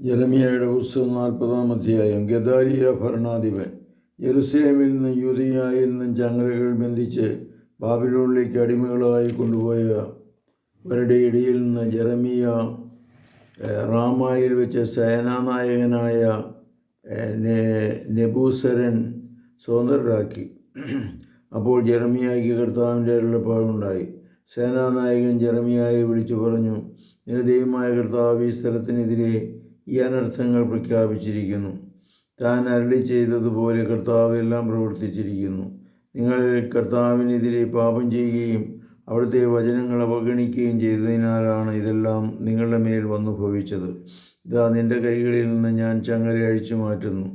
ജെറമിയയുടെ പുസ്തകം നാൽപ്പതാം അധ്യായം ഗദാരിയ ഭരണാധിപൻ. യെറുസലേമിൽ നിന്ന് യൂതയായിൽ നിന്നും ചങ്ങലകൾ ബന്ധിച്ച് ബാബിലോണിലേക്ക് അടിമകളായി കൊണ്ടുപോയ അവരുടെ ഇടയിൽ നിന്ന് ജെറമിയ റാമായിൽ വെച്ച് സേനാനായകനായ നെബൂസരൻ സ്വതന്ത്രരാക്കി. അപ്പോൾ ജെറമിയായ്ക്ക് കർത്താവിന്റെ അരുളപ്പാടുണ്ടായി. സേനാനായകൻ ജെറമിയായെ വിളിച്ചു പറഞ്ഞു നിന്റെ ദൈവമായ കർത്താവ് ഈ സ്ഥലത്തിനെതിരെ ഈ അനർത്ഥങ്ങൾ പ്രഖ്യാപിച്ചിരിക്കുന്നു. താൻ അരളി ചെയ്തതുപോലെ കർത്താവ് എല്ലാം പ്രവർത്തിച്ചിരിക്കുന്നു. നിങ്ങൾ കർത്താവിനെതിരെ പാപം ചെയ്യുകയും അവിടുത്തെ വചനങ്ങൾ അവഗണിക്കുകയും ചെയ്തതിനാലാണ് ഇതെല്ലാം നിങ്ങളുടെ മേൽ വന്നു ഭവിച്ചത് ഇതാ നിന്റെ കൈകളിൽ നിന്ന് ഞാൻ ചങ്ങല അഴിച്ചു മാറ്റുന്നു.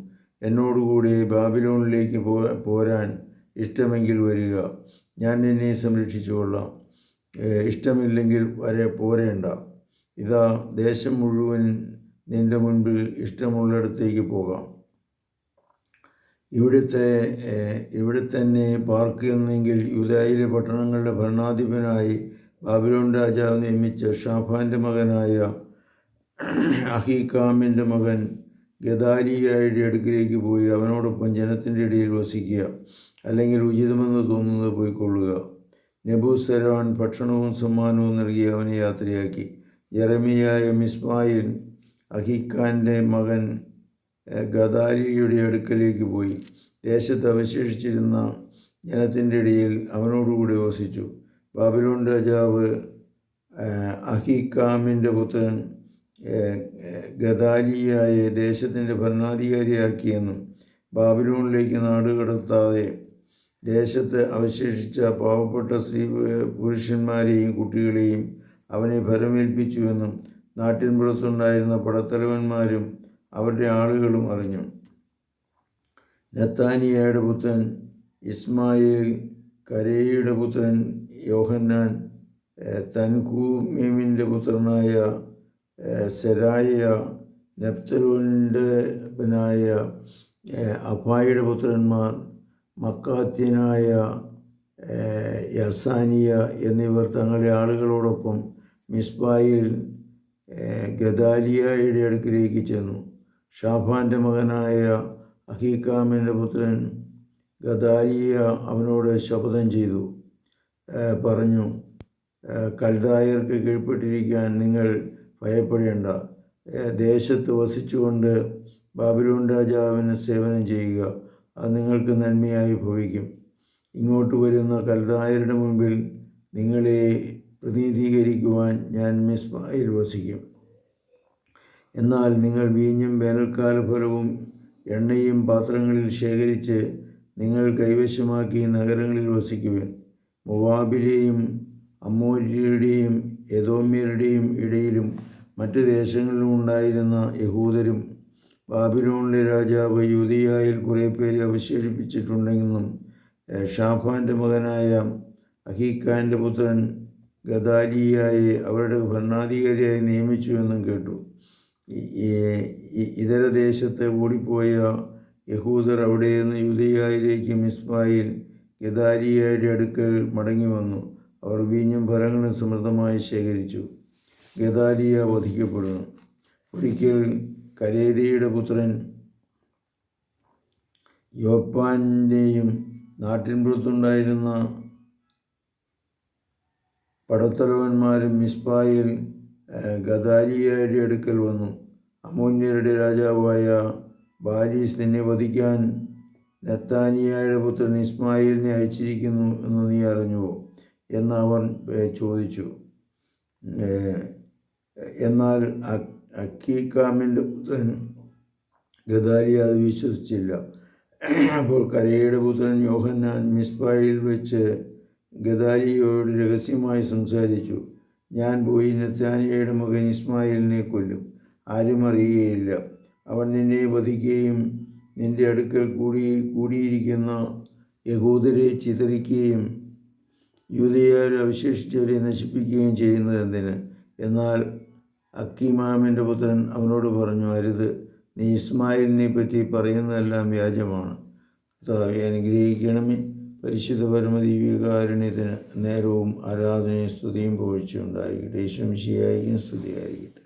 എന്നോടുകൂടി ബാബിലോണിലേക്ക് പോ പോരാൻ ഇഷ്ടമെങ്കിൽ വരിക. ഞാൻ നിന്നെ സംരക്ഷിച്ചുകൊള്ളാം. ഇഷ്ടമില്ലെങ്കിൽ വരെ പോരേണ്ട. ഇതാ ദേശം മുഴുവൻ നിന്റെ മുൻപിൽ ഇഷ്ടമുള്ളിടത്തേക്ക് പോകാം. ഇവിടുത്തെ ഇവിടെ തന്നെ പാർക്കുന്നെങ്കിൽ യുദായിലെ പട്ടണങ്ങളുടെ ഭരണാധിപനായി ബാബിലോൺ രാജാവ് നിയമിച്ച ഷാഫാന്റെ മകനായ അഹീകാമിന്റെ മകൻ ഗദാലിയായുടെ അടുക്കിലേക്ക് പോയി അവനോടൊപ്പം ജനത്തിന്റെ ഇടയിൽ വസിക്കുക അല്ലെങ്കിൽ ഉചിതമെന്ന് തോന്നുന്നത് പോയിക്കൊള്ളുക. നെബൂസരാൻ ഭക്ഷണവും സമ്മാനവും നൽകി അവനെ യാത്രയാക്കി. ജറമിയായ മിസ്മായിൽ അഹിഖാന്റെ മകൻ ഗദാരിയുടെ അടുക്കലേക്ക് പോയി. ദേശത്ത് അവശേഷിച്ചിരുന്ന ജനത്തിന്റെ ഇടയിൽ അവനോടുകൂടി വസിച്ചു. ബാബിലോൺ രാജാവ് അഹിക്കാമിന്റെ പുത്രൻ ഗദാലിയായ ദേശത്തിന്റെ ഭരണാധികാരിയാക്കിയെന്നും ബാബിലോണിലേക്ക് നാടുകടത്താതെ ദേശത്ത് അവശേഷിച്ച പാവപ്പെട്ട സ്ത്രീ പുരുഷന്മാരെയും കുട്ടികളെയും അവനെ ഭരമേൽപ്പിച്ചുവെന്നും നാട്ടിൻപുറത്തുണ്ടായിരുന്ന പടത്തലവന്മാരും അവരുടെ ആളുകളും അറിഞ്ഞു. നത്താനിയയുടെ പുത്രൻ ഇസ്മായേൽ കരേയുടെ പുത്രൻ യോഹന്നാൻ തൻകൂമീമിന്റെ പുത്രനായ സെരായ നെപ്തലൂന്റെ പിന്നായ അഫായിയുടെ പുത്രന്മാർ മക്കാത്യനായ യസാനിയ എന്നിവർ തങ്ങളുടെ ആളുകളോടൊപ്പം മിസ്ബായിൽ ഗദാലിയയുടെ അടുക്കിലേക്ക് ചെന്നു. ഷാഫാന്റെ മകനായ അഹീക്കാമിന്റെ പുത്രൻ ഗദാലിയ അവനോട് ശപഥം ചെയ്തു. പറഞ്ഞു കൽദായർക്ക് കീഴ്പ്പെട്ടിരിക്കാൻ നിങ്ങൾ ഭയപ്പെടേണ്ട. ദേശത്ത് വസിച്ചുകൊണ്ട് ബാബിലോൺ രാജാവിന് സേവനം ചെയ്യുക. അത് നിങ്ങൾക്ക് നന്മയായി ഭവിക്കും. ഇങ്ങോട്ട് വരുന്ന കൽദായരുടെ മുൻപിൽ നിങ്ങളെ പ്രതിനിധീകരിക്കുവാൻ ഞാൻ മിസ്മയിൽ വസിക്കും എന്നാൽ നിങ്ങൾ വീഞ്ഞും വേനൽക്കാല ഫലവും എണ്ണയും പാത്രങ്ങളിൽ ശേഖരിച്ച് നിങ്ങൾ കൈവശമാക്കി നഗരങ്ങളിൽ വസിക്കുവിൻ. മൊവാബിലെയും അമ്മോര്യരുടെയും യദോമ്യരുടെയും ഇടയിലും മറ്റ് ദേശങ്ങളിലും ഉണ്ടായിരുന്ന യഹൂദരും ബാബിലോണിലെ രാജാവ് യുദിയായിൽ കുറേ പേര് അവശേഷിപ്പിച്ചിട്ടുണ്ടെന്നും ഷാഫാന്റെ മകനായ അഹീഖാന്റെ പുത്രൻ ഗദാലിയായെ അവരുടെ ഭരണാധികാരിയായി നിയമിച്ചു എന്നും കേട്ടു. ഇതര ദേശത്ത് ഓടിപ്പോയ യഹൂദർ അവിടെ നിന്ന് യുദയായിലേക്ക് മിസ്ബായിൽ ഗദാലിയയുടെ അടുക്കൽ മടങ്ങി വന്നു. അവർ വീഞ്ഞും ഫലങ്ങളും സമൃദ്ധമായി ശേഖരിച്ചു. ഗദാലിയ വധിക്കപ്പെടുന്നു. ഒരിക്കൽ കരേതിയുടെ പുത്രൻ യോപ്പാന്റെയും നാട്ടിൻപുറത്തുണ്ടായിരുന്ന പടത്തലവന്മാരും മിസ്ബായിൽ ഗദാലിയയുടെ അടുക്കൽ വന്നു. അമോന്യരുടെ രാജാവായ ബാലീസ് നിന്നെ വധിക്കാൻ നത്താനിയായുടെ പുത്രൻ ഇസ്മായിലിനെ അയച്ചിരിക്കുന്നു എന്ന് നീ അറിഞ്ഞുവോ? എന്ന് അവൻ ചോദിച്ചു. എന്നാൽ അക്കീക്കാമിന്റെ പുത്രൻ ഗദാലിയ അത് വിശ്വസിച്ചില്ല. അപ്പോൾ കരയുടെ പുത്രൻ യോഹന്നാൻ മിസ്ബായിൽ വെച്ച് ഗദാലിയോട് രഹസ്യമായി സംസാരിച്ചു. ഞാൻ പോയി നത്താനിയയുടെ മകൻ ഇസ്മായിലിനെ കൊല്ലും. ആരും അറിയുകയില്ല. അവൻ നിന്നെ വധിക്കുകയും നിന്റെ അടുക്കൽ കൂടി കൂടിയിരിക്കുന്ന യഹൂദരെ ചിതറിക്കുകയും യൂതയാൽ അവശേഷിച്ചവരെ നശിപ്പിക്കുകയും ചെയ്യുന്നത് എന്തിന്? എന്നാൽ അക്കിമാമിന്റെ പുത്രൻ അവനോട് പറഞ്ഞു അരുത്. നീ ഇസ്മായിലിനെ പറ്റി പറയുന്നതെല്ലാം വ്യാജമാണ്. അനുഗ്രഹിക്കണമേ. പരിശുദ്ധ പരമദീവികാരുണ്യത്തിന് നേരവും ആരാധനയും സ്തുതിയും പുകഴ്ചയുണ്ടായിരിക്കട്ടെ ഈശ്വംശിയായിരിക്കും സ്തുതിയായിരിക്കട്ടെ.